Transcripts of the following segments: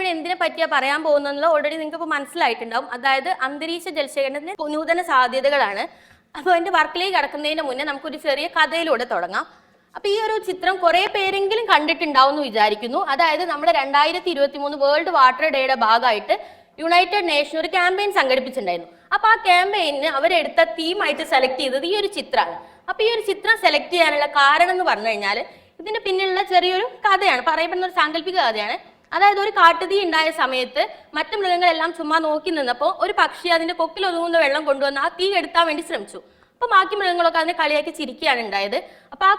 ഞാനിവിടെ എന്തിനെ പറ്റിയാ പറയാൻ പോകുന്നത് ഓൾറെഡി നിങ്ങൾക്ക് ഇപ്പോൾ മനസ്സിലായിട്ടുണ്ടാവും. അതായത് അന്തരീക്ഷ ജലശേഖരണത്തിന് നൂതന സാധ്യതകളാണ്. അപ്പോൾ എന്റെ വർക്കിലേക്ക് കടക്കുന്നതിന് മുന്നേ നമുക്കൊരു ചെറിയ കഥയിലൂടെ തുടങ്ങാം. അപ്പൊ ഈ ഒരു ചിത്രം കുറെ പേരെങ്കിലും കണ്ടിട്ടുണ്ടാവും എന്ന് വിചാരിക്കുന്നു. അതായത് നമ്മുടെ രണ്ടായിരത്തി ഇരുപത്തി മൂന്ന് വേൾഡ് വാട്ടർ ഡേയുടെ ഭാഗമായിട്ട് യുണൈറ്റഡ് നേഷൻ ഒരു ക്യാമ്പയിൻ സംഘടിപ്പിച്ചിട്ടുണ്ടായിരുന്നു. അപ്പൊ ആ ക്യാമ്പയിന് അവരെടുത്ത തീമായിട്ട് സെലക്ട് ചെയ്തത് ഈ ഒരു ചിത്രമാണ്. അപ്പൊ ഈ ഒരു ചിത്രം സെലക്ട് ചെയ്യാനുള്ള കാരണം എന്ന് പറഞ്ഞു കഴിഞ്ഞാൽ ഇതിന്റെ പിന്നിലുള്ള ചെറിയൊരു കഥയാണ്. പറയപ്പെടുന്ന ഒരു സാങ്കല്പിക കഥയാണ്. അതായത് ഒരു കാട്ടുതീ ഉണ്ടായ സമയത്ത് മറ്റു മൃഗങ്ങളെല്ലാം ചുമ്മാ നോക്കി നിന്നപ്പോൾ ഒരു പക്ഷി അതിന്റെ കൊക്കിൽ ഒതുങ്ങുന്ന വെള്ളം കൊണ്ടുവന്ന് ആ തീ എടുത്താൻ വേണ്ടി ശ്രമിച്ചു. അപ്പൊ ബാക്കി മൃഗങ്ങളൊക്കെ അതിനെ കളിയാക്കി ചിരിക്കുകയാണ് ഉണ്ടായത്. അപ്പൊ ആ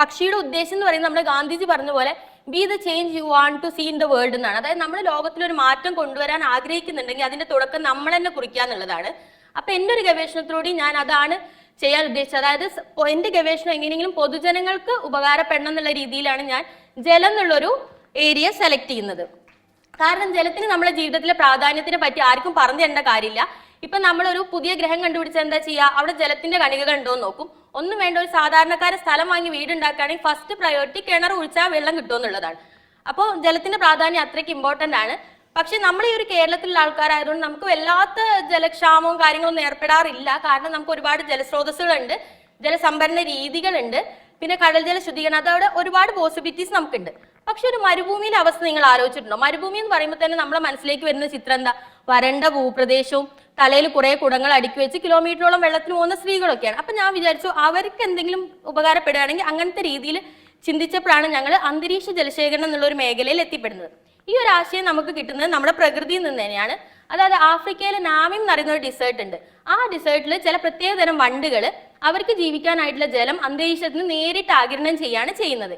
പക്ഷിയുടെ ഉദ്ദേശം എന്ന് പറയുന്നത് നമ്മുടെ ഗാന്ധിജി പറഞ്ഞ പോലെ be the change you want to see in the world എന്നാണ്. അതായത് നമ്മുടെ ലോകത്തിൽ ഒരു മാറ്റം കൊണ്ടുവരാൻ ആഗ്രഹിക്കുന്നുണ്ടെങ്കിൽ അതിന്റെ തുടക്കം നമ്മൾ തന്നെ കുറിക്കുക എന്നുള്ളതാണ്. അപ്പൊ എന്റെ ഒരു ഗവേഷണത്തിലൂടെ ഞാൻ അതാണ് ചെയ്യാൻ ഉദ്ദേശിച്ചത്. അതായത് എന്റെ ഗവേഷണം എങ്ങനെയെങ്കിലും പൊതുജനങ്ങൾക്ക് ഉപകാരപ്പെടണം എന്നുള്ള രീതിയിലാണ് ഞാൻ ജലം എന്നുള്ളൊരു ഏരിയ സെലക്ട് ചെയ്യുന്നത്. കാരണം ജലത്തിന് നമ്മുടെ ജീവിതത്തിലെ പ്രാധാന്യത്തിനെ പറ്റി ആർക്കും പറഞ്ഞു തരേണ്ട കാര്യമില്ല. ഇപ്പൊ നമ്മളൊരു പുതിയ ഗ്രഹം കണ്ടുപിടിച്ചാൽ എന്താ ചെയ്യുക അവിടെ ജലത്തിന്റെ കണികകൾ ഉണ്ടോ നോക്കും. ഒന്നും വേണ്ട ഒരു സാധാരണക്കാരെ സ്ഥലം വാങ്ങി വീടുണ്ടാക്കുകയാണെങ്കിൽ ഫസ്റ്റ് പ്രയോറിറ്റി കിണർ ഒഴിച്ചാൽ വെള്ളം കിട്ടുമെന്നുള്ളതാണ് അപ്പോൾ ജലത്തിന്റെ പ്രാധാന്യം അത്രയ്ക്ക് ഇമ്പോർട്ടന്റ് ആണ്. പക്ഷെ നമ്മൾ ഈ ഒരു കേരളത്തിലുള്ള ആൾക്കാരായതുകൊണ്ട് നമുക്ക് വല്ലാത്ത ജലക്ഷാമവും കാര്യങ്ങളൊന്നും ഏർപ്പെടാറില്ല. കാരണം നമുക്ക് ഒരുപാട് ജലസ്രോതസ്സുകളുണ്ട് ജലസംഭരണ രീതികളുണ്ട് പിന്നെ കടൽ ജല ശുദ്ധീകരണം അതവിടെ ഒരുപാട് പോസിബിലിറ്റീസ് നമുക്കുണ്ട്. പക്ഷെ ഒരു മരുഭൂമിയിലെ അവസ്ഥ നിങ്ങൾ ആലോചിച്ചിട്ടുണ്ടോ? മരുഭൂമി എന്ന് പറയുമ്പോൾ തന്നെ നമ്മുടെ മനസ്സിലേക്ക് വരുന്ന ചിത്രം എന്താ? വരണ്ട ഭൂപ്രദേശവും തലയിൽ കുറെ കുടങ്ങൾ അടുക്കി വെച്ച് കിലോമീറ്ററോളം വെള്ളത്തിന് പോകുന്ന സ്ത്രീകളൊക്കെയാണ്. അപ്പൊ ഞാൻ വിചാരിച്ചു അവർക്ക് എന്തെങ്കിലും ഉപകാരപ്പെടുകയാണെങ്കിൽ അങ്ങനത്തെ രീതിയിൽ ചിന്തിച്ചപ്പോഴാണ് ഞങ്ങൾ അന്തരീക്ഷ ജലശേഖരണം എന്നുള്ള ഒരു മേഖലയിൽ എത്തിപ്പെടുന്നത്. ഈ ഒരു ആശയം നമുക്ക് കിട്ടുന്നത് നമ്മുടെ പ്രകൃതിയിൽ നിന്ന് തന്നെയാണ്. അതായത് ആഫ്രിക്കയിലെ നാമിം എന്ന് പറയുന്ന ഒരു ഡിസേർട്ട് ഉണ്ട്. ആ ഡിസേർട്ടിൽ ചില പ്രത്യേക തരം വണ്ടുകൾ അവർക്ക് ജീവിക്കാനായിട്ടുള്ള ജലം അന്തരീക്ഷത്തിന് നേരിട്ട് ആകിരണം ചെയ്യാണ് ചെയ്യുന്നത്.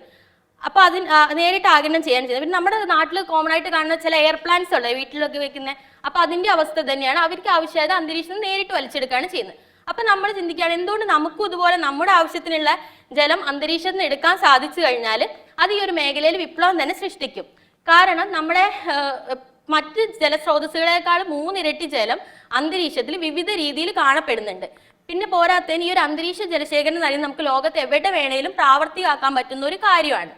അപ്പൊ അതിന് നേരിട്ട് ആഗിരണം ചെയ്യാൻ ചെയ്യുന്നത് പിന്നെ നമ്മുടെ നാട്ടിൽ കോമൺ ആയിട്ട് കാണുന്ന ചില എയർ പ്ലാന്റ്സ് ഉള്ളത് വീട്ടിലൊക്കെ വെക്കുന്ന അപ്പൊ അതിന്റെ അവസ്ഥ തന്നെയാണ് അവർക്ക് ആവശ്യമായത് അന്തരീക്ഷം നേരിട്ട് വലിച്ചെടുക്കുകയാണ് ചെയ്യുന്നത്. അപ്പൊ നമ്മൾ ചിന്തിക്കുകയാണ് എന്തുകൊണ്ട് നമുക്കും ഇതുപോലെ നമ്മുടെ ആവശ്യത്തിനുള്ള ജലം അന്തരീക്ഷത്തിൽ നിന്ന് എടുക്കാൻ സാധിച്ചു കഴിഞ്ഞാൽ അത് ഈ ഒരു മേഖലയിൽ വിപ്ലവം തന്നെ സൃഷ്ടിക്കും. കാരണം നമ്മുടെ മറ്റ് ജലസ്രോതസ്സുകളെക്കാൾ മൂന്നിരട്ടി ജലം അന്തരീക്ഷത്തിൽ വിവിധ രീതിയിൽ കാണപ്പെടുന്നുണ്ട്. പിന്നെ പോരാത്തതിന് ഈ ഒരു അന്തരീക്ഷ ജലശേഖരണം എന്ന് നമുക്ക് ലോകത്ത് എവിടെ വേണേലും പ്രാവർത്തികമാക്കാൻ പറ്റുന്ന ഒരു കാര്യമാണ്.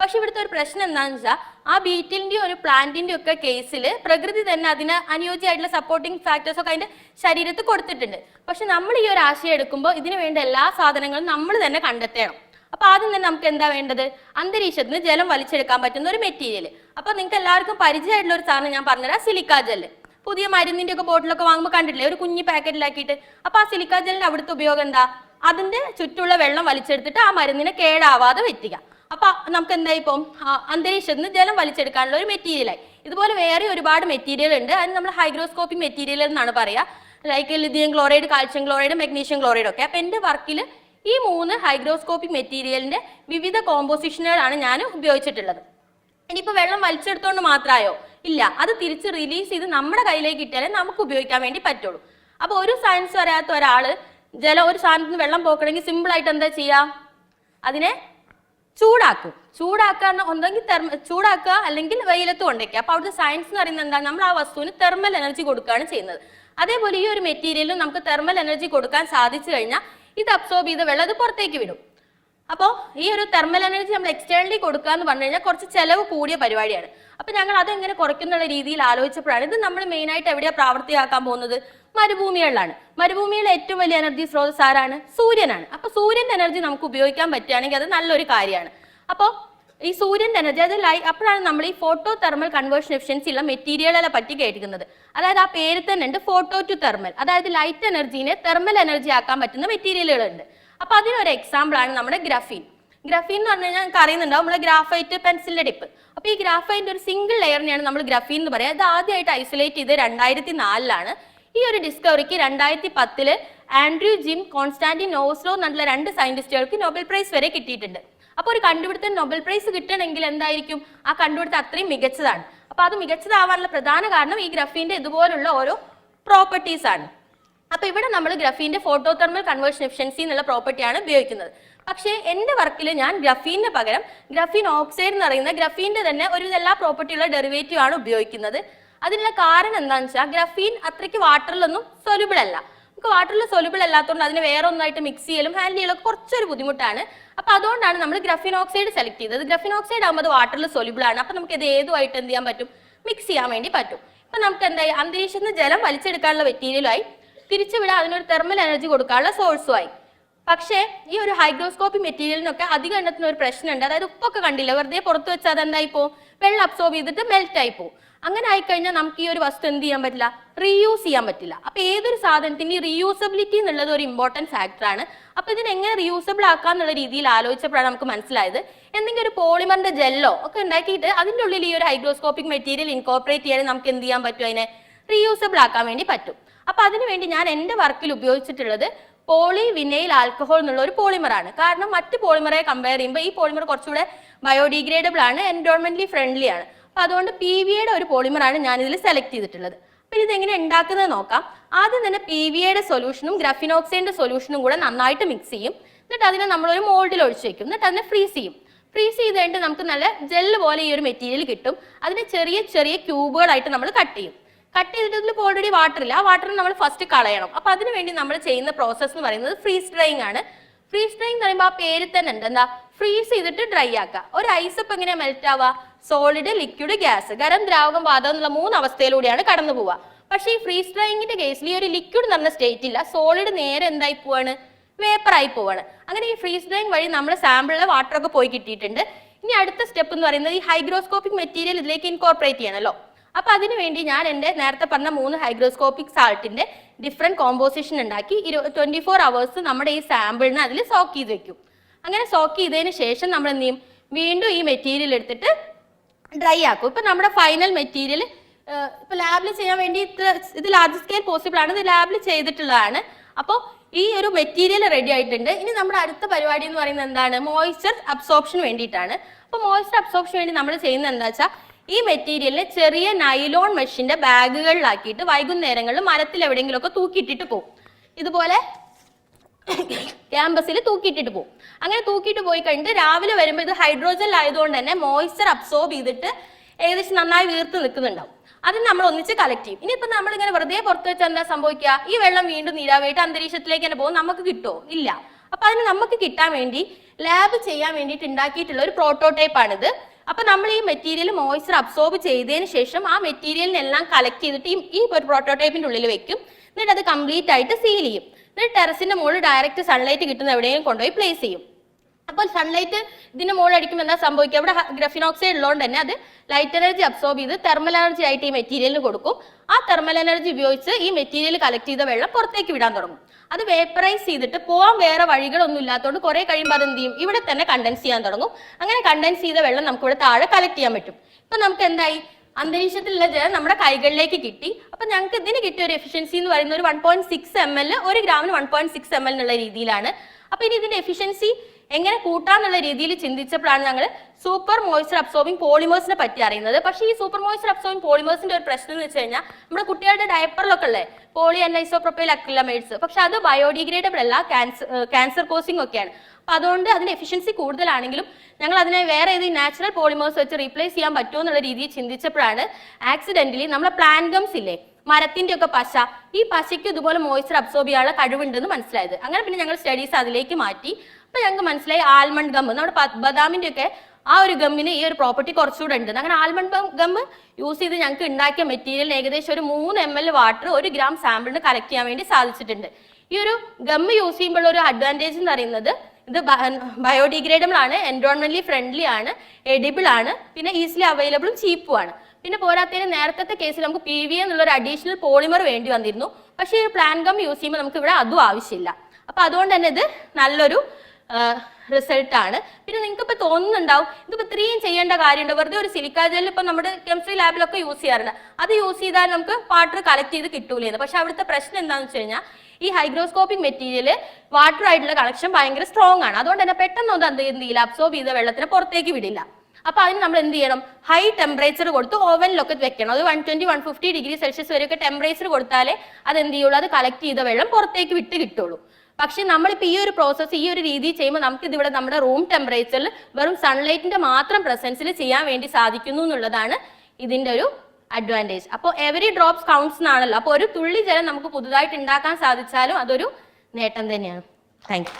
പക്ഷെ ഇവിടുത്തെ ഒരു പ്രശ്നം എന്താണെന്ന് വെച്ചാൽ ആ ബീറ്റിന്റെ ഒരു പ്ലാന്റിന്റെ ഒക്കെ കേസിൽ പ്രകൃതി തന്നെ അതിന് അനുയോജ്യമായിട്ടുള്ള സപ്പോർട്ടിംഗ് ഫാക്ടേഴ്സ് ഒക്കെ അതിന്റെ ശരീരത്തിൽ കൊടുത്തിട്ടുണ്ട്. പക്ഷെ നമ്മൾ ഈ ഒരു ആശയം എടുക്കുമ്പോൾ ഇതിനു വേണ്ട എല്ലാ സാധനങ്ങളും നമ്മൾ തന്നെ കണ്ടെത്തണം. അപ്പൊ ആദ്യം തന്നെ നമുക്ക് എന്താ വേണ്ടത്? അന്തരീക്ഷത്തിന് ജലം വലിച്ചെടുക്കാൻ പറ്റുന്ന ഒരു മെറ്റീരിയൽ അപ്പൊ നിങ്ങൾക്ക് എല്ലാവർക്കും പരിചയമായിട്ടുള്ള ഒരു സാധനം ഞാൻ പറഞ്ഞുതരാം സിലിക്ക ജെല്ല് പുതിയ മരുന്നിന്റെ ഒക്കെ ബോട്ടിലൊക്കെ വാങ്ങുമ്പോൾ കണ്ടിട്ടില്ലേ ഒരു കുഞ്ഞി പാക്കറ്റിലാക്കിയിട്ട് അപ്പൊ ആ സിലിക്ക ജെല്ലിന്റെ അവിടുത്തെ ഉപയോഗം എന്താ? അതിന്റെ ചുറ്റുള്ള വെള്ളം വലിച്ചെടുത്തിട്ട് ആ മരുന്നിനെ കേടാവാതെ വെക്കുക അപ്പൊ നമുക്ക് എന്താ ഇപ്പം? അന്തരീക്ഷത്തിൽ നിന്ന് ജലം വലിച്ചെടുക്കാനുള്ള ഒരു മെറ്റീരിയലായി ഇതുപോലെ വേറെ ഒരുപാട് മെറ്റീരിയൽ ഉണ്ട്. അതിന് നമ്മൾ ഹൈഗ്രോസ്കോപ്പിക് മെറ്റീരിയൽ എന്നാണ് പറയുക like lithium chloride calcium chloride magnesium chloride ഒക്കെ. അപ്പൊ എന്റെ വർക്കിൽ ഈ മൂന്ന് ഹൈഗ്രോസ്കോപ്പിക് മെറ്റീരിയലിന്റെ വിവിധ കോമ്പോസിഷനുകളാണ് ഞാൻ ഉപയോഗിച്ചിട്ടുള്ളത്. ഇനിയിപ്പോ വെള്ളം വലിച്ചെടുത്തോണ്ട് മാത്രമായോ ഇല്ല. അത് തിരിച്ച് റിലീസ് ചെയ്ത് നമ്മുടെ കയ്യിലേക്ക് ഇട്ടാലേ നമുക്ക് ഉപയോഗിക്കാൻ വേണ്ടി പറ്റുള്ളൂ. അപ്പൊ ഒരു സയൻസ് അറിയാത്ത ഒരാൾ ജലം ഒരു സാധനത്തിന് വെള്ളം പോക്കണമെങ്കിൽ സിമ്പിൾ ആയിട്ട് എന്താ ചെയ്യാ? അതിനെ ചൂടാക്കും. ചൂടാക്കുക ഒന്നെങ്കിൽ തെർമ ചൂടാക്കുക അല്ലെങ്കിൽ വെയിലത്ത് കൊണ്ടേക്കുക അപ്പൊ അവിടുത്തെ സയൻസ് എന്ന് പറയുന്നത് എന്താ നമ്മൾ ആ വസ്തുവിന് തെർമൽ എനർജി കൊടുക്കുകയാണ് ചെയ്യുന്നത്. അതേപോലെ ഈ ഒരു മെറ്റീരിയലും നമുക്ക് തെർമൽ എനർജി കൊടുക്കാൻ സാധിച്ചു കഴിഞ്ഞാൽ ഇത് അബ്സോർബ് ചെയ്ത് വെള്ളം അത് പുറത്തേക്ക് വിടും. അപ്പോൾ ഈ ഒരു തെർമൽ എനർജി നമ്മൾ എക്സ്റ്റേണലി കൊടുക്കുക എന്ന് പറഞ്ഞു കഴിഞ്ഞാൽ കുറച്ച് ചിലവ് കൂടിയ പരിപാടിയാണ്. അപ്പോൾ ഞങ്ങൾ അതെങ്ങനെ കുറയ്ക്കുന്നുള്ള രീതിയിൽ ആലോചിച്ചപ്പോഴാണ് ഇത് നമ്മൾ മെയിനായിട്ട് എവിടെയാണ് പ്രാവർത്തിയാക്കാൻ പോകുന്നത്? മരുഭൂമികളിലാണ്. മരുഭൂമിയിലെ ഏറ്റവും വലിയ എനർജി സ്രോതസ് ആരാണ്? സൂര്യനാണ്. അപ്പോൾ സൂര്യന്റെ എനർജി നമുക്ക് ഉപയോഗിക്കാൻ പറ്റുകയാണെങ്കിൽ അത് നല്ലൊരു കാര്യമാണ്. അപ്പോൾ ഈ സൂര്യന്റെ എനർജി അത് ലൈ അപ്പോഴാണ് നമ്മൾ ഈ ഫോട്ടോ തെർമൽ കൺവേർഷൻ എഫിഷ്യൻസി ഉള്ള മെറ്റീരിയലുകളെ പറ്റി കേൾക്കുന്നത് അതായത് ആ പേര് തന്നെ ഉണ്ട് ഫോട്ടോ ടു തെർമൽ അതായത് ലൈറ്റ് എനർജീനെ തെർമൽ എനർജി ആക്കാൻ പറ്റുന്ന മെറ്റീരിയലുകളുണ്ട് അപ്പൊ അതിനൊരു എക്സാമ്പിൾ ആണ് നമ്മുടെ ഗ്രഫീൻ ഗ്രഫീൻ എന്ന് പറഞ്ഞു കഴിഞ്ഞാൽ നമുക്ക് അറിയുന്നുണ്ടാവും നമ്മളെ ഗ്രാഫൈറ്റ് പെൻസിലിന്റെ ടിപ്പ് അപ്പൊ ഈ ഗ്രാഫൈറ്റിന്റെ ഒരു സിംഗിൾ ലെയറിനെയാണ് നമ്മൾ ഗ്രഫീൻ എന്ന് പറയുക. ഇത് ആദ്യമായിട്ട് ഐസൊലേറ്റ് ചെയ്ത് രണ്ടായിരത്തി നാലിലാണ് ഈ ഒരു ഡിസ്കവറിക്ക് രണ്ടായിരത്തി പത്തിൽ ആൻഡ്രൂ ജിം കോൺസ്റ്റാന്റിൻ നോസ്ലോ എന്നുള്ള രണ്ട് സയന്റിസ്റ്റുകൾക്ക് നോബൽ പ്രൈസ് വരെ കിട്ടിയിട്ടുണ്ട്. അപ്പോൾ ഒരു കണ്ടുപിടുത്തം നോബൽ പ്രൈസ് കിട്ടണമെങ്കിൽ എന്തായിരിക്കും? ആ കണ്ടുപിടുത്തം അത്രയും മികച്ചതാണ്. അപ്പൊ അത് മികച്ചതാവാനുള്ള പ്രധാന കാരണം ഈ ഗ്രഫീന്റെ ഇതുപോലുള്ള ഓരോ പ്രോപ്പർട്ടീസ് ആണ്. അപ്പൊ ഇവിടെ നമ്മൾ ഗ്രഫീന്റെ ഫോട്ടോ തെർമൽ കൺവേർഷൻ എഫിഷ്യൻസി എന്നുള്ള പ്രോപ്പർട്ടിയാണ് ഉപയോഗിക്കുന്നത്. പക്ഷേ എന്റെ വർക്കിൽ ഞാൻ ഗ്രഫീന് പകരം ഗ്രഫീൻ ഓക്സൈഡ് എന്ന് പറയുന്ന ഗ്രഫീന്റെ തന്നെ ഒരു എല്ലാ പ്രോപ്പർട്ടിയുള്ള ഡെറിവേറ്റീവ് ആണ് ഉപയോഗിക്കുന്നത്. അതിനുള്ള കാരണം എന്താണെന്ന് വെച്ചാൽ ഗ്രഫീൻ അത്രയ്ക്ക് വാട്ടറിലൊന്നും സൊലുബിൾ അല്ല. നമുക്ക് വാട്ടറിൽ സൊലുബിൾ അല്ലാത്തതുകൊണ്ട് അതിനെ വേറെ ഒന്നായിട്ട് മിക്സ് ചെയ്യലും ഹാൻഡിൽ ചെയ്യലും ഒക്കെ കുറച്ചൊരു ബുദ്ധിമുട്ടാണ്. അപ്പൊ അതുകൊണ്ടാണ് നമ്മൾ ഗ്രഫീൻ ഓക്സൈഡ് സെലക്ട് ചെയ്തത്. ഗ്രഫീൻ ഓക്സൈഡ് ആകുമ്പോൾ വാട്ടറിൽ സൊലുബിൾ ആണ്. അപ്പൊ നമുക്ക് ഇത് ഏതുമായിട്ട് എന്ത് ചെയ്യാൻ പറ്റും? മിക്സ് ചെയ്യാൻ വേണ്ടി പറ്റും. ഇപ്പൊ നമുക്ക് എന്തായി? അന്തരീക്ഷത്തിൽ നിന്ന് ജലം വലിച്ചെടുക്കാനുള്ള മെറ്റീരിയലായി തിരിച്ചുവിടാൻ അതിനൊരു തെർമൽ എനർജി കൊടുക്കാനുള്ള സോഴ്സുമായി പക്ഷേ ഈ ഒരു ഹൈഗ്രോസ്കോപ്പി മെറ്റീരിയലിനൊക്കെ അധികം എണ്ണത്തിന് ഒരു പ്രശ്നമുണ്ട്. അതായത് ഉപ്പൊക്കെ കണ്ടില്ല? വെറുതെ പുറത്ത് വെച്ചാൽ അതെന്തായി പോകും വെള്ളം അബ്സോർബ് ചെയ്തിട്ട് മെൽറ്റ് ആയി പോകും അങ്ങനെ ആയിക്കഴിഞ്ഞാൽ നമുക്ക് ഈ ഒരു വസ്തു എന്ത് ചെയ്യാൻ പറ്റില്ല? റീയൂസ് ചെയ്യാൻ പറ്റില്ല. അപ്പൊ ഏതൊരു സാധനത്തിന് റീയൂസബിലിറ്റി എന്നുള്ളത് ഒരു ഇമ്പോർട്ടന്റ് ഫാക്ടറാണ് അപ്പൊ ഇതിനെ എങ്ങനെ റീയൂസബിൾ ആക്കാം എന്നുള്ള രീതിയിൽ ആലോചിച്ചപ്പോഴാണ് നമുക്ക് മനസ്സിലായത്. എന്തെങ്കിലും ഒരു പോളിമറിന്റെ ജെല്ലോ ഒക്കെ ഉണ്ടാക്കിയിട്ട് അതിന്റെ ഉള്ളിൽ ഈ ഒരു ഹൈഗ്രോസ്കോപ്പിക് മെറ്റീരിയൽ ഇൻകോപ്പറേറ്റ് ചെയ്യാൻ നമുക്ക് എന്ത് ചെയ്യാൻ പറ്റും അതിനെ? റീയൂസബിൾ ആക്കാൻ വേണ്ടി പറ്റും. അപ്പൊ അതിനുവേണ്ടി ഞാൻ എന്റെ വർക്കിൽ ഉപയോഗിച്ചിട്ടുള്ളത് പോളി വിനൈൽ ആൽക്കഹോൾ എന്നുള്ള ഒരു പോളിമർ ആണ്. കാരണം മറ്റ് പോളിമറെ കമ്പയർ ചെയ്യുമ്പോൾ ഈ പോളിമർ കുറച്ചുകൂടെ ബയോഡിഗ്രേഡബിൾ ആണ് എൻവയോൺമെന്റലി ഫ്രണ്ട്ലി ആണ്. അപ്പൊ അതുകൊണ്ട് പി വിയുടെ ഒരു പോളിമറാണ് ഇതിൽ സെലക്ട് ചെയ്തിട്ടുള്ളത്. അപ്പൊ ഇത് എങ്ങനെ ഉണ്ടാക്കുന്നത് നോക്കാം. ആദ്യം തന്നെ പി വിയുടെ സൊല്യൂഷനും ഗ്രഫിനോക്സൈഡിന്റെ സൊല്യൂഷനും കൂടെ നന്നായിട്ട് മിക്സ് ചെയ്യും. എന്നിട്ട് അതിനെ നമ്മൾ ഒരു മോൾഡിൽ ഒഴിച്ചു വെക്കും. എന്നിട്ട് അതിനെ ഫ്രീസ് ചെയ്യും. ഫ്രീസ് ചെയ്ത് കഴിഞ്ഞിട്ട് നമുക്ക് നല്ല ജെല്ല് പോലെ ഈ ഒരു മെറ്റീരിയൽ കിട്ടും. അതിനെ ചെറിയ ചെറിയ ക്യൂബുകളായിട്ട് നമ്മൾ കട്ട് ചെയ്യും. കട്ട് ചെയ്തിട്ട് ഇതിൽ ഓൾറെഡി വാട്ടർ ഇല്ല. ആ വാട്ടർ നമ്മൾ ഫസ്റ്റ് കളയണം. അപ്പൊ അതിനുവേണ്ടി നമ്മൾ ചെയ്യുന്ന പ്രോസസ്സ് എന്ന് പറയുന്നത് ഫ്രീസ് ഡ്രൈയിങ് ആണ്. ഫ്രീസ് ഡ്രൈയിങ് എന്ന് പറയുമ്പോൾ ആ പേര് തന്നെ ഉണ്ട്. എന്താ? ഫ്രീസ് ചെയ്തിട്ട് ഡ്രൈ ആക്കുക. ഒരു ഐസ് അപ്പ് എങ്ങനെ മെൽറ്റ് ആവുക? സോളിഡ് ലിക്വിഡ് ഗ്യാസ് ഗരം ദ്രാവകം വാതകം എന്നുള്ള മൂന്ന് അവസ്ഥയിലൂടെയാണ് കടന്നു പോവുക. പക്ഷേ ഈ ഫ്രീസ് ഡ്രൈയിങ്ങിന്റെ കേസിൽ ഈ ഒരു ലിക്വിഡ് എന്ന് പറഞ്ഞ സ്റ്റേറ്റ് ഇല്ല. സോളിഡ് നേരെ എന്തായി പോവാണ്? വേപ്പർ ആയി പോവാണ്. അങ്ങനെ ഈ ഫ്രീസ് ഡ്രൈയിങ് വഴി നമ്മൾ സാമ്പിളിലെ വാട്ടർ ഒക്കെ പോയി കിട്ടിയിട്ടുണ്ട്. ഇനി അടുത്ത സ്റ്റെപ്പ് എന്ന് പറയുന്നത് ഈ ഹൈഗ്രോസ്കോപ്പിക് മെറ്റീരിയൽ ഇതിലേക്ക് ഇൻകോർപ്പറേറ്റ് ചെയ്യണമല്ലോ അപ്പൊ അതിനുവേണ്ടി ഞാൻ എന്റെ നേരത്തെ പറഞ്ഞ മൂന്ന് ഹൈഗ്രോസ്കോപ്പിക് സാൾട്ടിന്റെ ഡിഫറെന്റ് കോമ്പോസിഷൻ ഉണ്ടാക്കി ട്വന്റി ഫോർ അവേഴ്സ് നമ്മുടെ ഈ സാമ്പിളിനെ അതിൽ സോക്ക് ചെയ്ത് വെക്കും. അങ്ങനെ സോക്ക് ചെയ്തതിന് ശേഷം നമ്മൾ എന്ത് ചെയ്യും? വീണ്ടും ഈ മെറ്റീരിയൽ എടുത്തിട്ട് ഡ്രൈ ആക്കും. ഇപ്പൊ നമ്മുടെ ഫൈനൽ മെറ്റീരിയൽ ഇപ്പൊ ലാബിൽ ചെയ്യാൻ വേണ്ടി ഇത്ര ഇത് ലാർജ് സ്കെയിൽ പോസിബിൾ ആണ്. ഇത് ലാബിൽ ചെയ്തിട്ടുള്ളതാണ്. അപ്പോൾ ഈ ഒരു മെറ്റീരിയൽ റെഡി ആയിട്ടുണ്ട്. ഇനി നമ്മുടെ അടുത്ത പരിപാടി എന്ന് പറയുന്നത് എന്താണ്? മോയ്സ്ചർ അബ്സോർപ്ഷന് വേണ്ടിയിട്ടാണ്. അപ്പോൾ മോയ്സ്ചർ അബ്സോർപ്ഷന് വേണ്ടി നമ്മൾ ചെയ്യുന്നത് എന്താ വെച്ചാൽ ഈ മെറ്റീരിയലിനെ ചെറിയ നൈലോൺ മെഷീന്റെ ബാഗുകളിലാക്കിയിട്ട് വൈകുന്നേരങ്ങളിൽ മരത്തിൽ എവിടെയെങ്കിലുമൊക്കെ തൂക്കിയിട്ടിട്ട് പോകും ഇതുപോലെ ക്യാമ്പസിൽ തൂക്കിയിട്ടിട്ട് പോകും അങ്ങനെ തൂക്കിയിട്ട് പോയി കഴിഞ്ഞിട്ട് രാവിലെ വരുമ്പോൾ ഇത് ഹൈഡ്രോജൻ ആയതുകൊണ്ട് തന്നെ മോയ്സ്ചർ അബ്സോർബ് ചെയ്തിട്ട് ഏകദേശം നന്നായി വീർത്ത് നിൽക്കുന്നുണ്ടാവും. അത് നമ്മൾ ഒന്നിച്ച് കളക്ട് ചെയ്യും. ഇനിയിപ്പോ നമ്മൾ ഇങ്ങനെ വെറുതെ പുറത്ത് വെച്ചാൽ എന്താ സംഭവിക്കുക? ഈ വെള്ളം വീണ്ടും നീരാവായിട്ട് അന്തരീക്ഷത്തിലേക്ക് തന്നെ പോകും. നമുക്ക് കിട്ടുമോ ഇല്ല. അപ്പൊ അതിന് നമുക്ക് കിട്ടാൻ വേണ്ടി ലാബ് ചെയ്യാൻ വേണ്ടിയിട്ട് ഉണ്ടാക്കിയിട്ടുള്ള ഒരു പ്രോട്ടോടൈപ്പ് ആണിത്. അപ്പൊ നമ്മൾ ഈ മെറ്റീരിയൽ മോയ്സ്ചർ അബ്സോർബ് ചെയ്തതിന് ശേഷം ആ മെറ്റീരിയലിനെല്ലാം കളക്ട് ചെയ്തിട്ട് ഈ- ഒരു പ്രോട്ടോടൈപ്പിന്റെ ഉള്ളിൽ വെക്കും. എന്നിട്ട് അത് കംപ്ലീറ്റ് ആയിട്ട് സീൽ ചെയ്യും. എന്നിട്ട് ടെറസിന്റെ മുകളിൽ ഡയറക്റ്റ് സൺലൈറ്റ് കിട്ടുന്ന എവിടെയെങ്കിലും കൊണ്ടുപോയി പ്ലേസ് ചെയ്യും. അപ്പോൾ സൺലൈറ്റ് ഇതിന് മുകളിൽ അടിക്കുമ്പോൾ എന്താ സംഭവിക്കുക? അവിടെ ഗ്രഫിനോക്സൈഡ് ഉള്ളതുകൊണ്ട് തന്നെ അത് ലൈറ്റ് എനർജി അബ്സോർബ് ചെയ്ത് തെർമൽ എനർജി ആയിട്ട് ഈ മെറ്റീരിയലിന് കൊടുക്കും. ആ തെർമൽ എനർജി ഉപയോഗിച്ച് ഈ മെറ്റീരിയൽ കളക്ട് ചെയ്ത വെള്ളം പുറത്തേക്ക് വിടാൻ തുടങ്ങും. അത് വേപ്പറൈസ് ചെയ്തിട്ട് പോകാൻ വേറെ വഴികളൊന്നും ഇല്ലാത്തതുകൊണ്ട് കുറെ കഴിയുമ്പോൾ അത് എന്ത് ചെയ്യും? ഇവിടെ തന്നെ കണ്ടൻസ് ചെയ്യാൻ തുടങ്ങും. അങ്ങനെ കണ്ടൻസ് ചെയ്ത വെള്ളം നമുക്ക് ഇവിടെ താഴെ കളക്ട് ചെയ്യാൻ പറ്റും. ഇപ്പൊ നമുക്ക് എന്തായി? അന്തരീക്ഷത്തിലുള്ള ജലം നമ്മുടെ കൈകളിലേക്ക് കിട്ടി. അപ്പൊ ഞങ്ങൾക്ക് ഇതിന് കിട്ടിയ ഒരു എഫിഷ്യൻസി എന്ന് പറയുന്നത് ഒരു one point six M L ഒരു ഗ്രാമിന് one point six M L എന്നുള്ള രീതിയിലാണ്. അപ്പൊ ഇനി ഇതിന്റെ എഫിഷ്യൻസി എങ്ങനെ കൂട്ടാന്നുള്ള രീതിയിൽ ചിന്തിച്ചപ്പോഴാണ് ഞങ്ങൾ സൂപ്പർ മോയ്സ്ചർ അബ്സോർബിംഗ് പോളിമേഴ്സിനെ പറ്റി അറിയുന്നത്. പക്ഷേ ഈ സൂപ്പർ മോയ്സ്ചർ അബ്സോർബിംഗ് പോളിമേഴ്സിന്റെ ഒരു പ്രശ്നം എന്ന് വെച്ച് കഴിഞ്ഞാൽ നമ്മുടെ കുട്ടികളുടെ ഡയപ്പറിലൊക്കെ ഉള്ളത് പോളി അനൈസോപ്രൊപ്പൈൽ അക്രിലമൈഡ്സ് പക്ഷെ അത് ബയോഡിഗ്രേഡബിൾ അല്ല ക്യാൻസർ ക്യാൻസർ കോസിംഗ് ഒക്കെയാണ്. അപ്പൊ അതുകൊണ്ട് അതിന്റെ എഫിഷ്യൻസി കൂടുതലാണെങ്കിലും ഞങ്ങൾ അതിനെ വേറെ ഏത് നാച്ചുറൽ പോളിമേഴ്സ് വെച്ച് റീപ്ലേസ് ചെയ്യാൻ പറ്റുമോ എന്നുള്ള രീതിയിൽ ചിന്തിച്ചപ്പോഴാണ് ആക്സിഡന്റലി നമ്മളെ പ്ലാൻ ഗംസ് ഇല്ലേ മരത്തിന്റെ ഒക്കെ പശ ഈ പശയ്ക്ക് ഇതുപോലെ മോയ്സ്ചർ അബ്സോർബ് ചെയ്യാനുള്ള കഴിവുണ്ടെന്ന് മനസ്സിലായത്. അങ്ങനെ പിന്നെ ഞങ്ങൾ സ്റ്റഡീസ് അതിലേക്ക് മാറ്റി. അപ്പൊ ഞങ്ങൾക്ക് മനസ്സിലായി ആൽമണ്ട് ഗം. നമ്മുടെ ബദാമിന്റെ ഒക്കെ ആ ഒരു ഗമ്മിന് ഈ ഒരു പ്രോപ്പർട്ടി കുറച്ചുകൂടെ ഉണ്ട്. അങ്ങനെ ആൽമണ്ട് ഗം യൂസ് ചെയ്ത് ഞങ്ങൾക്ക് ഉണ്ടാക്കിയ മെറ്റീരിയൽ ഏകദേശം ഒരു മൂന്ന് എം എൽ വാട്ടർ ഒരു ഗ്രാം സാമ്പിളിന് കളക്ട് ചെയ്യാൻ വേണ്ടി സാധിച്ചിട്ടുണ്ട്. ഈ ഒരു ഗം യൂസ് ചെയ്യുമ്പോൾ ഒരു അഡ്വാന്റേജ് എന്ന് പറയുന്നത് ഇത് ബയോഡിഗ്രേഡബിൾ ആണ് എൻവയോൺമെന്റലി ഫ്രണ്ട്ലി ആണ് എഡിബിൾ ആണ് പിന്നെ ഈസിലി അവൈലബിളും ചീപ്പും ആണ്. പിന്നെ പോരാത്തതിന് നേരത്തെ കേസിൽ നമുക്ക് പി വി എന്നുള്ള ഒരു അഡീഷണൽ പോളിമർ വേണ്ടി വന്നിരുന്നു. പക്ഷേ ഈ പ്ലാൻ ഗം യൂസ് ചെയ്യുമ്പോൾ നമുക്ക് ഇവിടെ അതും ആവശ്യമില്ല. അപ്പൊ അതുകൊണ്ട് തന്നെ ഇത് നല്ലൊരു റിസൾട്ട് ആണ് പിന്നെ നിങ്ങൾക്ക് ഇപ്പൊ തോന്നുന്നുണ്ടാവും ഇതിപ്പോ ഇത്രയും ചെയ്യേണ്ട കാര്യമുണ്ട്. വെറുതെ ഒരു സിലിക്ക ജെൽ ഇപ്പൊ നമ്മുടെ കെമിസ്ട്രി ലാബിലൊക്കെ യൂസ് ചെയ്യാറുണ്ട് അത് യൂസ് ചെയ്താൽ നമുക്ക് വാട്ടർ കളക്ട് ചെയ്ത് കിട്ടൂലേന്ന്. പക്ഷെ അവിടുത്തെ പ്രശ്നം എന്താണെന്ന് വെച്ച് കഴിഞ്ഞാൽ ഈ ഹൈഗ്രോസ്കോപ്പിക് മെറ്റീരിയൽ വാട്ടർ ആയിട്ടുള്ള കളക്ഷൻ ഭയങ്കര സ്ട്രോങ് ആണ്. അതുകൊണ്ട് തന്നെ പെട്ടെന്ന് ഒന്നും എന്ത് ചെയ്യില്ല അബ്സോർബ് ചെയ്ത വെള്ളത്തിന് പുറത്തേക്ക് വിടില്ല. അപ്പൊ അതിന് നമ്മൾ എന്ത് ചെയ്യണം? ഹൈ ടെമ്പറേച്ചർ കൊടുത്ത് ഓവനിലൊക്കെ വെക്കണം. അത് one twenty one fifty degree Celsius വരെയൊക്കെ ടെമ്പറേച്ചർ കൊടുത്താലേ അത് എന്ത് ചെയ്യുള്ളൂ? അത് കളക്ട് ചെയ്ത വെള്ളം പുറത്തേക്ക് വിട്ട് കിട്ടുള്ളൂ. പക്ഷെ നമ്മളിപ്പോൾ ഈ ഒരു പ്രോസസ്സ് ഈ ഒരു രീതിയിൽ ചെയ്യുമ്പോൾ നമുക്ക് ഇതിവിടെ നമ്മുടെ റൂം ടെമ്പറേച്ചറിൽ വെറും സൺലൈറ്റിന്റെ മാത്രം പ്രസൻസിൽ ചെയ്യാൻ വേണ്ടി സാധിക്കുന്നു എന്നുള്ളതാണ് ഇതിന്റെ ഒരു അഡ്വാന്റേജ് അപ്പോൾ എവറി ഡ്രോപ്സ് കൗണ്ട്സ് എന്നാണല്ലോ. അപ്പോൾ ഒരു തുള്ളി ജലം നമുക്ക് പുതുതായിട്ട് ഉണ്ടാക്കാൻ സാധിച്ചാലും അതൊരു നേട്ടം തന്നെയാണ്. താങ്ക്